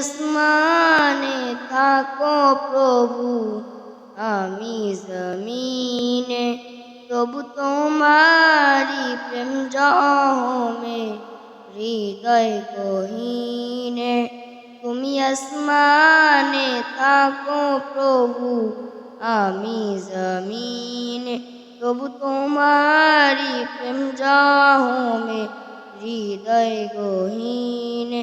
আসমানে থাকো প্রভু আমি জমিনে তবু তোমারি প্রেম জমে হৃদয় গহীনে তুমি আসমানে থাকো প্রভু আমি জমিনে তবু তোমারি প্রেম জমে হৃদয় গহীনে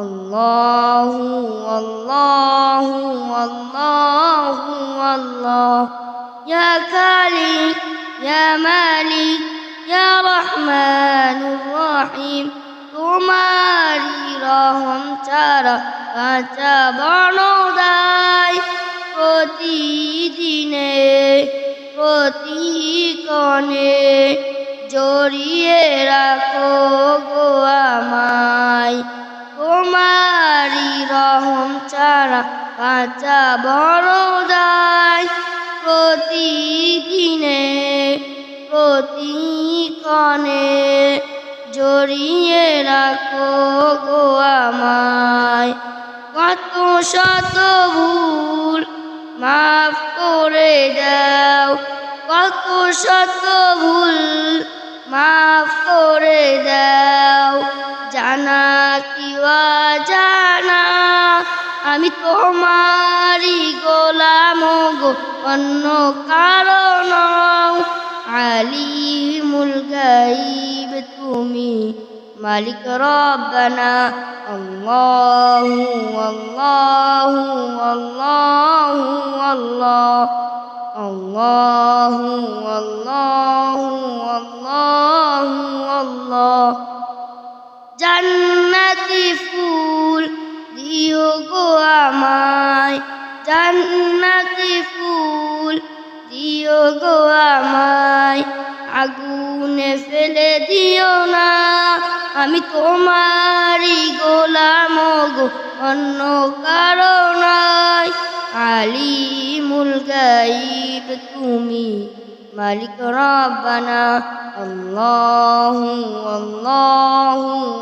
আল্লাহু আল্লাহু আল্লাহু আল্লাহ ইয়া খালিক ইয়া মালিক ইয়া রহমানুর রহিম তোমারি রহম ছাড়া কাঁচা বনদায় প্রতিদিনে প্রতি প্রতিকণে জড়িয়ে রাখো। কাঁচা বড়দায় প্রতিদিনে, প্রতিক্ষণে। জড়িয়ে রাখো গো আমায়। কত শত ভুল মাফ করে দাও। কত শত ভুল মাফ করে তোমারি গোলাম গো, অন্য কারণ আলিমুল গাইব, তুমি মালিক রব্বানা। আল্লাহু আল্লাহু আল্লাহু আল্লাহ। আল্লাহু আল্লাহু আল্লাহু আল্লাহ। ফুল দিও গো আমায়। জান্নাতি ফুল? দিও গো আমায়। আগুনে ফেলে দিও না। আমি তোমারই গোলাম গো, অন্য কারণ আলিমুল গাইব তুমি মালিক রব্বানা। আল্লাহু আল্লাহু